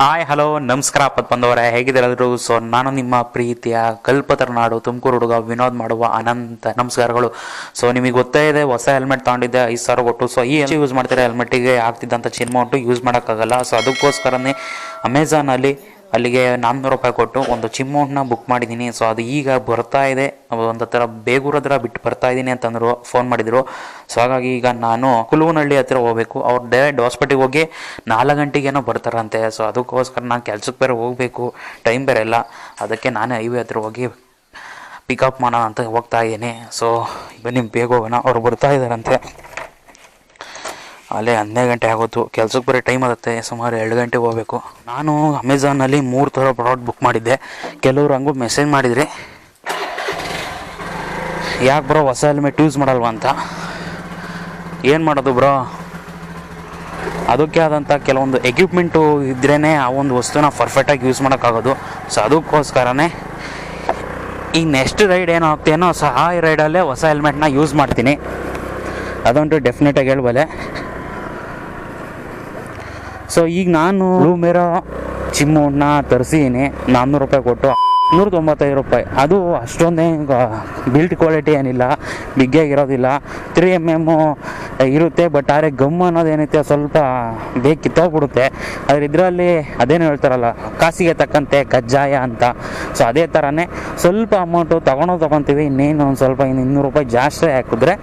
Hi hello ನಮಸ್ಕಾರ ಪತ್ ಬಂದವರೇ ಹೇಗಿದ್ದಾರೆ ಸೊ ನಾನು ನಿಮ್ಮ ಪ್ರೀತಿಯ ಕಲ್ಪತರ ನಾಡು ತುಮಕೂರು ಹುಡುಗ ವಿನೋದ್ ಮಾಡುವ ಅನಂತ ನಮಸ್ಕಾರಗಳು. ಸೊ ನಿಮಗೆ ಗೊತ್ತೇ ಇದೆ, ಹೊಸ ಹೆಲ್ಮೆಟ್ ತಗೊಂಡಿದ್ದೆ, ಐದು ಸಾವಿರ ಕೊಟ್ಟು. ಸೊ ಈ ಯೂಸ್ ಮಾಡ್ತಾರೆ ಹೆಲ್ಮೆಟ್ಟಿಗೆ ಆಗ್ತಿದ್ದಂಥ ಚಿನ್ಮೌಂಟು ಯೂಸ್ ಮಾಡೋಕ್ಕಾಗಲ್ಲ. ಸೊ ಅದಕ್ಕೋಸ್ಕರನೇ ಅಮೆಝಾನಲ್ಲಿ ಅಲ್ಲಿಗೆ ನಾನ್ನೂರು ರೂಪಾಯಿ ಕೊಟ್ಟು ಒಂದು ಚಿಮ್ಮೌಂಟ್ನ ಬುಕ್ ಮಾಡಿದ್ದೀನಿ. ಸೊ ಅದು ಈಗ ಬರ್ತಾ ಇದೆ. ಒಂದು ಥರ ಬೇಗೂರ ಹತ್ರ ಬಿಟ್ಟು ಬರ್ತಾ ಇದ್ದೀನಿ ಅಂತಂದ್ರು ಫೋನ್ ಮಾಡಿದರು. ಸೊ ಹಾಗಾಗಿ ಈಗ ನಾನು ಕುಲುವನಹಳ್ಳಿ ಹತ್ತಿರ ಹೋಗಬೇಕು. ಅವ್ರು ಡೈರೆಕ್ಟ್ ಹಾಸ್ಪಿಟ್ಲಿಗೆ ಹೋಗಿ ನಾಲ್ಕು ಗಂಟೆಗೇನೋ ಬರ್ತಾರಂತೆ. ಸೊ ಅದಕ್ಕೋಸ್ಕರ ನಾನು ಕೆಲ್ಸಕ್ಕೆ ಬೇರೆ ಹೋಗಬೇಕು. ಟೈಮ್ ಬೇರೆ ಇಲ್ಲ. ಅದಕ್ಕೆ ನಾನೇ ಹೈವೇ ಹತ್ರ ಹೋಗಿ ಪಿಕಪ್ ಮಾಡೋಣ ಅಂತ ಹೋಗ್ತಾ ಇದ್ದೀನಿ. ಸೊ ಬನ್ನಿ, ಬೇಗ ಹೋಗೋಣ. ಅವ್ರು ಬರ್ತಾ ಇದ್ದಾರಂತೆ. ಅಲ್ಲೇ ಹನ್ನೆರಡು ಗಂಟೆ ಆಗೋದು ಕೆಲ್ಸಕ್ಕೆ ಬರೀ ಟೈಮ್ ಆಗುತ್ತೆ. ಸುಮಾರು ಎರಡು ಗಂಟೆಗೆ ಹೋಗಬೇಕು. ನಾನು ಅಮೆಝಾನಲ್ಲಿ ಮೂರು ಥರ ಪ್ರಾಡಕ್ಟ್ ಬುಕ್ ಮಾಡಿದ್ದೆ. ಕೆಲವರು ಹಂಗೂ ಮೆಸೇಜ್ ಮಾಡಿದ್ರಿ. ಯಾಕೆ ಬ್ರೋ ಹೊಸ ಹೆಲ್ಮೆಟ್ ಯೂಸ್ ಮಾಡಲ್ವ ಅಂತ? ಏನು ಮಾಡೋದು ಬ್ರೋ ಅದಕ್ಕೆ ಆದಂಥ ಕೆಲವೊಂದು ಎಕ್ವಿಪ್ಮೆಂಟು ಇದ್ರೇ ಆ ಒಂದು ವಸ್ತುನ ಪರ್ಫೆಕ್ಟಾಗಿ ಯೂಸ್ ಮಾಡೋಕ್ಕಾಗೋದು. ಸೊ ಅದಕ್ಕೋಸ್ಕರನೇ ಈ ನೆಕ್ಸ್ಟ್ ರೈಡ್ ಏನೋ ಆಗ್ತೇನೋ ಸೊ ಆ ರೈಡಲ್ಲೇ ಹೊಸ ಹೆಲ್ಮೆಟ್ನ ಯೂಸ್ ಮಾಡ್ತೀನಿ. ಅದಂತೂ ಡೆಫಿನೆಟಾಗಿ ಹೇಳ್ಬಲ್ಲೆ. ಸೊ ಈಗ ನಾನು ಬ್ಲೂ ಮೇರೋ ಚಿಮ್ಮನ್ನ ತರಿಸಿದ್ದೀನಿ. ನಾನ್ನೂರು ರೂಪಾಯಿ ಕೊಟ್ಟು. ನೂರ ತೊಂಬತ್ತೈದು ರೂಪಾಯಿ. ಅದು ಅಷ್ಟೊಂದೇ ಬಿಲ್ಟ್ ಕ್ವಾಲಿಟಿ ಏನಿಲ್ಲ. ಬಿಗ್ಗಾಗಿರೋದಿಲ್ಲ ತ್ರೀ ಎಂ ಎಮ್ಮು ಇರುತ್ತೆ ಬಟ್ ಆದರೆ ಗಮ್ ಅನ್ನೋದೇನೈತೆ ಸ್ವಲ್ಪ ಬೇಗ ಕಿತ್ತೋಗ್ಬಿಡುತ್ತೆ ಆದರೆ ಇದರಲ್ಲಿ ಅದೇನು ಹೇಳ್ತಾರಲ್ಲ ಕಾಸಿಗೆ ತಕ್ಕಂತೆ ಕಜ್ಜಾಯ ಅಂತ. ಸೊ ಅದೇ ಥರನೇ ಸ್ವಲ್ಪ ಅಮೌಂಟು ತಗೊಳೋ ತೊಗೊತೀವಿ, ಇನ್ನೇನು ಒಂದು ಸ್ವಲ್ಪ ಇನ್ನು ಇನ್ನೂರು ರೂಪಾಯಿ ಜಾಸ್ತಿ ಹಾಕಿದ್ರೆ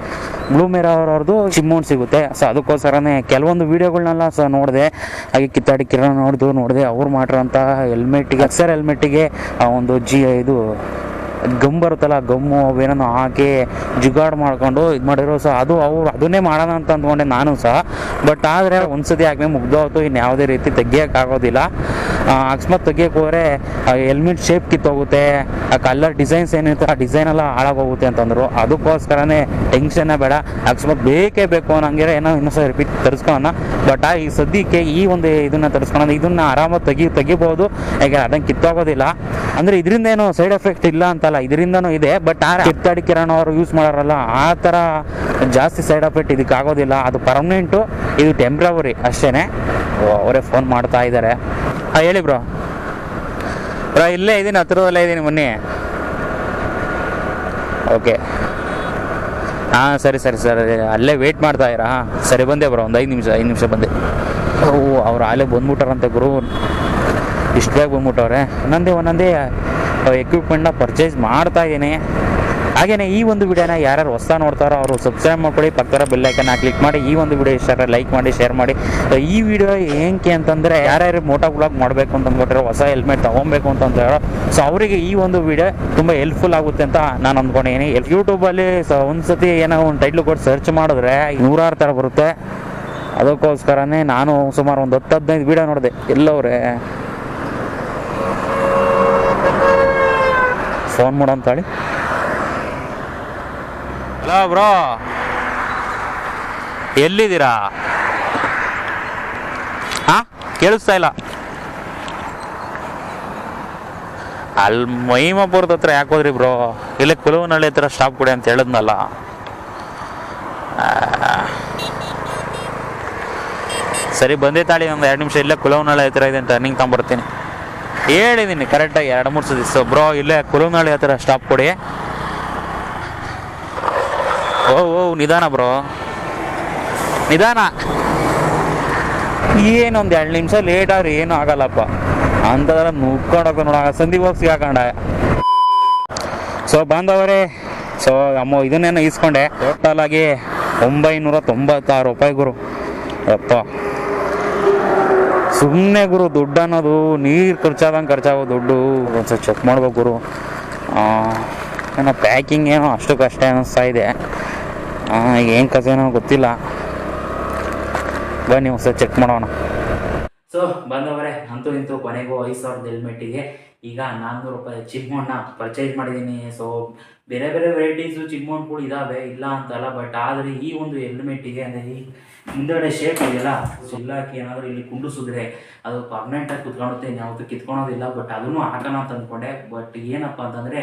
ಬ್ಲೂ ಮೇರ ಅವ್ರವ್ರದ್ದು ಚಿಮ್ಮೌಂಟ್ ಸಿಗುತ್ತೆ. ಸೊ ಅದಕ್ಕೋಸ್ಕರನೇ ಕೆಲವೊಂದು ವೀಡಿಯೋಗಳನ್ನೆಲ್ಲ ಸೊ ನೋಡಿದೆ, ಹಾಗೆ ಕಿತ್ತಾಡಿ ಕಿರಣ ನೋಡ್ದು, ನೋಡಿದೆ ಅವ್ರು ಮಾಡಿರೋಂಥ ಹೆಲ್ಮೆಟ್ಟಿಗೆ ಅಕ್ಸರ್ ಹೆಲ್ಮೆಟ್ಟಿಗೆ ಆ ಒಂದು ಜಿ ಇದು ಗಮ್ ಬರುತ್ತಲ್ಲ, ಗಮ್ಮು ಅವೇನೋ ಹಾಕಿ ಜುಗಾಡ್ ಮಾಡ್ಕೊಂಡು ಇದು ಮಾಡಿರೋ ಸಹ ಅದು ಅವ್ರು ಅದನ್ನೇ ಮಾಡೋಣ ಅಂತ ಅಂದ್ಕೊಂಡೆ ನಾನು ಸಹ. ಬಟ್ ಆದರೆ ಒಂದ್ಸತಿ ಹಾಕಿ ಮುಗ್ದೋಯ್ತು ಇನ್ನು ಯಾವುದೇ ರೀತಿ ತೆಗಿಯೋಕ್ಕಾಗೋದಿಲ್ಲ ಅಕಸ್ಮಾತ್ ತೆಗಿಯೋಕೆ ಹೋದರೆ ಹೆಲ್ಮೆಟ್ ಶೇಪ್ ಕಿತ್ತೋಗುತ್ತೆ, ಆ ಕಲರ್ ಡಿಸೈನ್ಸ್ ಏನಿರುತ್ತೆ ಆ ಡಿಸೈನ್ ಎಲ್ಲ ಹಾಳಾಗೋಗುತ್ತೆ ಅಂತಂದರು. ಅದಕ್ಕೋಸ್ಕರನೇ ಟೆನ್ಷನ್ನೇ ಬೇಡ. ಅಕಸ್ಮಾತ್ ಬೇಕೇ ಬೇಕು ಅನ್ನೋಂಗೆ ಏನೋ ಇನ್ನೊಂದ್ಸಲ ರಿಪೀಟ್ ತರಿಸ್ಕೊಳ್ಳೋಣ. ಬಟ್ ಆ, ಈ ಸದ್ಯಕ್ಕೆ ಈ ಒಂದು ಇದನ್ನು ತರಿಸ್ಕೊಳ್ಳೋಣ. ಇದನ್ನು ಆರಾಮಾಗಿ ತೆಗಿ ತೆಗಿಬೋದು ಯಾಕೆ ಅದಂಗೆ ಕಿತ್ತೋಗೋದಿಲ್ಲ. ಅಂದರೆ ಇದರಿಂದ ಏನು ಸೈಡ್ ಎಫೆಕ್ಟ್ ಇಲ್ಲ ಅಂತಲ್ಲ. ಇದರಿಂದನೂ ಇದೆ. ಬಟ್ ಆ ಕಿತ್ತಾಡಿ ಕಿರಣ ಅವರು ಯೂಸ್ ಮಾಡೋರಲ್ಲ, ಆ ಥರ ಜಾಸ್ತಿ ಸೈಡ್ ಎಫೆಕ್ಟ್ ಇದಕ್ಕೆ ಆಗೋದಿಲ್ಲ. ಅದು ಪರ್ಮನೆಂಟು ಇದು ಟೆಂಪ್ರವರಿ ಅಷ್ಟೇ ಅವರೇ ಫೋನ್ ಮಾಡ್ತಾ ಇದ್ದಾರೆ. ಹಾಂ, ಹೇಳಿ ಬ್ರೋ ಬ್ರೋ ಇಲ್ಲೇ ಇದ್ದೀನಿ ಹತ್ರದಲ್ಲೇ ಇದ್ದೀನಿ ಮೊನ್ನೆ ಓಕೆ ಹಾಂ, ಸರಿ ಸರಿ ಸರಿ. ಅಲ್ಲೇ ವೇಟ್ ಮಾಡ್ತಾ ಇರಾ? ಹಾಂ, ಸರಿ, ಬಂದೆ ಬ್ರೋ ಒಂದು ಐದು ನಿಮಿಷ ಐದು ನಿಮಿಷ ಬಂದೆ. ಓ, ಅವ್ರು ಅಲ್ಲೇ ಬಂದ್ಬಿಟ್ಟಾರಂತೆ ಗುರು. ಇಷ್ಟು ಬೇಗ ಬಂದ್ಬಿಟ್ಟವ್ರೆ. ಒಂದೊಂದೇ ಒಂದೊಂದೇ ಎಕ್ವಿಪ್ಮೆಂಟ್ನ ಪರ್ಚೇಸ್ ಮಾಡ್ತಾ ಇದ್ದೀನಿ. ಹಾಗೆಯೇ ಈ ಒಂದು ವಿಡಿಯೋನ ಯಾರ್ಯಾರು ಹೊಸ ನೋಡ್ತಾರೋ ಅವರು ಸಬ್ಸ್ಕ್ರೈಬ್ ಮಾಡ್ಕೊಳ್ಳಿ, ಪಕ್ಕದ ಬೆಲ್ ಐಕನ್ನ ಕ್ಲಿಕ್ ಮಾಡಿ, ಈ ಒಂದು ವಿಡಿಯೋ ಇಷ್ಟ ಲೈಕ್ ಮಾಡಿ ಶೇರ್ ಮಾಡಿ. ಈ ವಿಡಿಯೋ ಏನಕ್ಕೆ ಅಂತಂದರೆ ಯಾರ್ಯಾರು ಮೋಟೋ ಬ್ಲಾಗ್ ಮಾಡಬೇಕು ಅಂತ ಹೊಸ ಹೆಲ್ಮೆಟ್ ತೊಗೊಬೇಕು ಅಂತಂದ್ರೆ ಸೊ ಅವರಿಗೆ ಈ ಒಂದು ವಿಡಿಯೋ ತುಂಬ ಹೆಲ್ಪ್ಫುಲ್ ಆಗುತ್ತೆ ಅಂತ ನಾನು ಅಂದ್ಕೊಂಡಿದ್ದೀನಿ. ಯೂಟ್ಯೂಬಲ್ಲಿ ಸೊ ಒಂದು ಸತಿ ಏನೋ ಒಂದು ಟೈಟ್ಲು ಕೊಟ್ಟು ಸರ್ಚ್ ಮಾಡಿದ್ರೆ ನೂರಾರು ಥರ ಬರುತ್ತೆ. ಅದಕ್ಕೋಸ್ಕರನೇ ನಾನು ಸುಮಾರು ಒಂದು ಹತ್ತು ಹದಿನೈದು ವಿಡಿಯೋ ನೋಡಿದೆ. ಎಲ್ಲವ್ರೆ. ಫೋನ್ ಮಾಡೋಂತಾಳಿ ಹಲೋ ಬ್ರೋ ಎಲ್ಲಿದ್ದೀರಾ? ಹಾ, ಕೇಳಿಸ್ತಾ ಇಲ್ಲ. ಅಲ್ಲಿ ಮೈಮಾಪುರದ ಹತ್ರ ಯಾಕೆ ಹೋದ್ರಿ ಬ್ರೋ ಇಲ್ಲೇ ಕುಲುವನಹಳ್ಳಿ ಹತ್ರ ಸ್ಟಾಪ್ ಕೊಡಿ ಅಂತ ಹೇಳಿದ್ನಲ್ಲ. ಸರಿ ಬಂದೇ ತಾಳಿ, ಒಂದು ಎರಡು ನಿಮಿಷ ಇಲ್ಲೇ ಕುಲವನಹಳ್ಳಿ ಹತ್ರ ಇದೆ ಅಂತ ಟರ್ನಿಂಗ್ ತಗೊಂಬರ್ತೀನಿ. ಹೇಳಿದ್ದೀನಿ ಕರೆಕ್ಟಾಗಿ ಎರಡು ಮೂರು ಸತಿ. ಸೊ ಬ್ರೋ ಇಲ್ಲೇ ಕುರುನಾಳಿ ಹತ್ತಿರ ಸ್ಟಾಪ್ ಕೊಡಿ. ಓ ಓ, ನಿಧಾನ ಬ್ರೋ ನಿಧಾನ. ಏನೊಂದು ಎರಡು ನಿಮಿಷ ಲೇಟ್ ಆದ್ರೆ ಏನೂ ಆಗಲ್ಲಪ್ಪ. ಅಂಥದೆಲ್ಲ ನುಗ್ಕೊಂಡೋಗ ನೋಡ ಸಂದೀಪ್ ಹೋಗಿ ಹಾಕೊಂಡ. ಸೊ ಬಾಂಧವರೇ ಸೊ ಅಮ್ಮ, ಇದನ್ನೇನೋ ಈಸ್ಕೊಂಡೆ. ಟೋಟಲ್ ಆಗಿ ಒಂಬೈನೂರ ತೊಂಬತ್ತಾರು ರೂಪಾಯಿ ಗುರು. ಅಪ್ಪ. ಸುಮ್ಮನೆ ಗುರು ದುಡ್ಡು ಅನ್ನೋದು, ನೀರು ಖರ್ಚಾದಂಗೆ ಖರ್ಚಾಗೋ ದುಡ್ಡು ಒಂದ್ಸಲ ಚೆಕ್ ಮಾಡ್ಬೇಕು ಗುರು. ಏನೋ ಪ್ಯಾಕಿಂಗ್ ಏನೋ ಅಷ್ಟು ಕಷ್ಟ ಅನ್ನಿಸ್ತಾ ಇದೆ ಏನು ಕಥೆನೋ ಗೊತ್ತಿಲ್ಲ. ಬನ್ನಿ ಒಂದ್ಸಲ ಚೆಕ್ ಮಾಡೋಣ. ಸೊ ಬಂದವರೇ, ಅಂತೂ ಇಂತೂ ಕೊನೆಗೂ ಐದು ಸಾವಿರದ ಹೆಲ್ಮೆಟ್ಟಿಗೆ ಈಗ ನಾನ್ನೂರು ರೂಪಾಯಿ ಚಿಮ್ಮಣ್ಣ ಪರ್ಚೇಸ್ ಮಾಡಿದ್ದೀನಿ. ಸೊ ಬೇರೆ ಬೇರೆ ವೆರೈಟೀಸು ಚಿಮ್ಮಣ್ಣುಗಳು ಇದ್ದಾವೆ ಇಲ್ಲ ಅಂತಲ್ಲ ಬಟ್ ಆದರೆ ಈ ಒಂದು ಹೆಲ್ಮೆಟ್ಟಿಗೆ ಅಂದರೆ ಈ ಮುಂದೆಗಡೆ ಶೇಪ್ ಇದೆಯಲ್ಲ ಸುಲ್ಲಾಕಿ ಏನಾದರೂ ಇಲ್ಲಿ ಕುಂಡಿಸಿದ್ರೆ ಅದು ಪರ್ಮನೆಂಟಾಗಿ ಕುತ್ಕೊಳುತ್ತೆ ಯಾವತ್ತೂ ಕಿತ್ಕೊಳೋದಿಲ್ಲ ಬಟ್ ಅದನ್ನು ಹಾಕೋಣ ಅಂತ ಅಂದ್ಕೊಂಡೆ. ಬಟ್ ಏನಪ್ಪ ಅಂತಂದರೆ,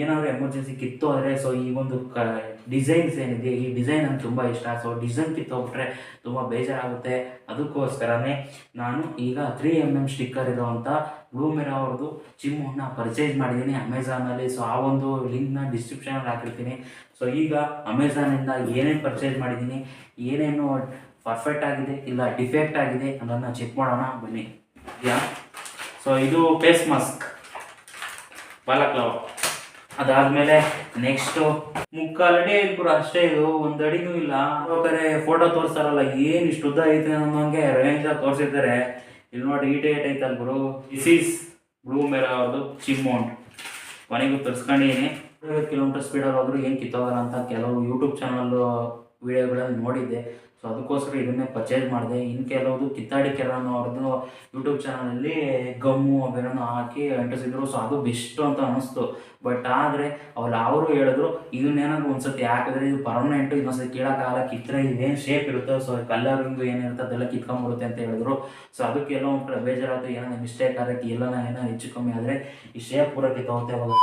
ಏನಾದರೂ ಎಮರ್ಜೆನ್ಸಿ ಕಿತ್ತು ಆದರೆ ಸೊ ಈ ಒಂದು ಕ ಡಿಸೈನ್ಸ್ ಏನಿದೆ, ಈ ಡಿಸೈನ್ ನಂಗೆ ತುಂಬ ಇಷ್ಟ. ಸೊ ಡಿಸೈನ್ ಕಿತ್ತೋಗ್ಬಿಟ್ರೆ ತುಂಬ ಬೇಜಾರಾಗುತ್ತೆ. ಅದಕ್ಕೋಸ್ಕರನೇ ನಾನು ಈಗ ತ್ರೀ ಎಂ ಎಂ ಸ್ಟಿಕ್ಕರ್ ಇರೋವಂಥ ಬ್ಲೂಮೆರಾ ಅವ್ರದ್ದು ಚಿಮ್ಮನ್ನ ಪರ್ಚೇಸ್ ಮಾಡಿದ್ದೀನಿ ಅಮೆಝಾನಲ್ಲಿ ಸೊ ಆ ಒಂದು ಲಿಂಕ್ನ ಡಿಸ್ಕ್ರಿಪ್ಷನಲ್ಲಿ ಹಾಕಿರ್ತೀನಿ. ಸೊ ಈಗ ಅಮೆಝಾನಿಂದ ಏನೇನು ಪರ್ಚೇಸ್ ಮಾಡಿದ್ದೀನಿ, ಏನೇನು ಪರ್ಫೆಕ್ಟ್ ಆಗಿದೆ, ಇಲ್ಲ ಡಿಫೆಕ್ಟ್ ಆಗಿದೆ ಅನ್ನೋದನ್ನ ಚೆಕ್ ಮಾಡೋಣ. ಬನ್ನಿ. ಯಾ ಸೊ ಇದು ಫೇಸ್ ಮಾಸ್ಕ್ ಬಾಲಕ್ಲವ. ಅದಾದ್ಮೇಲೆ ನೆಕ್ಸ್ಟು ಮುಕ್ಕಾಲಡಿ ಇಬ್ಬರು ಅಷ್ಟೇ ಇದು, ಒಂದು ಅಡಿನೂ ಇಲ್ಲ. ಬೇರೆ ಫೋಟೋ ತೋರಿಸ್ತಾರಲ್ಲ, ಏನು ಇಷ್ಟು ಉದ್ದ ಐತೆ ಅನ್ನೋಂಗೆ ರೇಂಜ್ ತೋರಿಸಿದ್ದಾರೆ ಇಲ್ಲಿ ನೋಡಿ ಈಟ್ ಏಟ್ ಐತೆ ಗುರು. ದಿಸ್ ಈಸ್ ಬ್ಲೂ ಮೇಲೆ ಅವ್ರದ್ದು ಚಿಮ್ಮೌಂಟ್ ಮನೆಗೂ ತರಿಸ್ಕೊಂಡಿದ್ದೀನಿ ಕಿಲೋಮೀಟರ್ ಸ್ಪೀಡಲ್ಲಿ ಹೋದ್ರು ಏನು ಕಿತ್ತೋಗಲ್ಲ ಅಂತ. ಕೆಲವು ಯೂಟ್ಯೂಬ್ ಚಾನಲ್ ವಿಡಿಯೋಗಳಲ್ಲಿ ನೋಡಿದ್ದೆ. ಸೊ ಅದಕ್ಕೋಸ್ಕರ ಇದನ್ನೇ ಪರ್ಚೇಸ್ ಮಾಡಿದೆ. ಇನ್ನು ಕೆಲವುದು ಕಿತ್ತಾಡಿ ಕೆರಾನು ಅವ್ರದ್ದು ಯೂಟ್ಯೂಬ್ ಚಾನಲಲ್ಲಿ ಗಮ್ಮು ಅವೆಲ್ಲ ಹಾಕಿ ಅಂಟಿಸಿದ್ರು. ಸೊ ಅದು ಬೆಸ್ಟ್ ಅಂತ ಅನ್ನಿಸ್ತು ಬಟ್ ಆದರೆ, ಅವ್ರು ಅವರು ಹೇಳಿದ್ರು, ಇದನ್ನೇನಾದ್ರು ಒಂದ್ಸತಿ ಹಾಕಿದ್ರೆ ಇದು ಪರ್ಮನೆಂಟು ಇನ್ನೊಂದ್ಸತಿ ಕೀಳಕ್ಕಾಗಲ್ಲ ಕಿತ್ತರೆ ಇದೇನು ಶೇಪ್ ಇರುತ್ತೆ ಸೊ ಕಲರಿಂಗು ಏನಿರುತ್ತೆ ಅದೆಲ್ಲ ಕಿತ್ಕೊಂಡ್ಬಿಡುತ್ತೆ ಅಂತ ಹೇಳಿದ್ರು. ಸೊ ಅದಕ್ಕೆ ಎಲ್ಲೋ ಒಂದು ಕಡೆ ಬೇಜಾರಾಯಿತು. ಏನೋ ಮಿಸ್ಟೇಕ್ ಆಗುತ್ತೆ ಎಲ್ಲ ಏನೋ ಹೆಚ್ಚು ಕಮ್ಮಿ ಆದರೆ ಈ ಶೇಪ್ ಪೂರ ಕಿತ್ತೋಗುತ್ತೆ ಅವಾಗ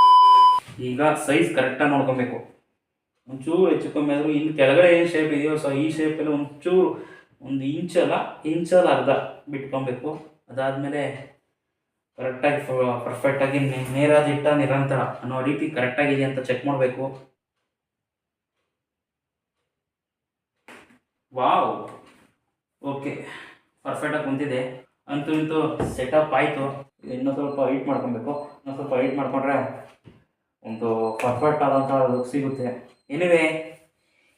ಈಗ ಸೈಜ್ ಕರೆಕ್ಟಾಗಿ ನೋಡ್ಕೊಬೇಕು. ಒಂಚೂರು ಹೆಚ್ಚು ಕಮ್ಮಿ ಆದರೂ ಇನ್ನು ಕೆಳಗಡೆ ಏನು ಶೇಪ್ ಇದೆಯೋ ಸೊ ಈ ಶೇಪಲ್ಲಿ ಒಂಚೂರು ಒಂದು ಇಂಚಲ್ಲ ಇಂಚಲ್ಲ ಅರ್ಧ ಬಿಟ್ಕೊಬೇಕು. ಅದಾದಮೇಲೆ ಕರೆಕ್ಟಾಗಿ ಪರ್ಫೆಕ್ಟಾಗಿ ನೇರಾದಿಟ್ಟ ನಿರಂತರ ಅನ್ನೋ ರೀತಿ ಕರೆಕ್ಟಾಗಿದೆ ಅಂತ ಚೆಕ್ ಮಾಡಬೇಕು. ವಾವ್! ಓಕೆ ಪರ್ಫೆಕ್ಟಾಗಿ ಕುಂತಿದೆ. ಅಂತೂ ಇಂತೂ ಸೆಟಪ್ ಆಯಿತು. ಇನ್ನೂ ಸ್ವಲ್ಪ ಹೈಟ್ ಮಾಡ್ಕೊಬೇಕು. ಇನ್ನೂ ಸ್ವಲ್ಪ ಹೈಟ್ ಮಾಡ್ಕೊಂಡ್ರೆ ಒಂದು ಪರ್ಫೆಕ್ಟ್ ಆದಂಥ ಲುಕ್ ಸಿಗುತ್ತೆ. ಎನಿವೆ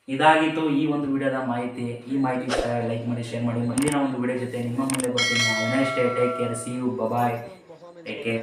ಇದಾಗಿತ್ತು ಈ ಒಂದು ವಿಡಿಯೋದ ಮಾಹಿತಿ. ಈ ಮಾಹಿತಿ ಲೈಕ್ ಮಾಡಿ ಶೇರ್ ಮಾಡಿ. ಮುಂದಿನ ಒಂದು ವಿಡಿಯೋ ಜೊತೆ ನಿಮ್ಮ ಮುಂದೆ ಬರ್ತೀನಿ. Next take care see you bye bye take care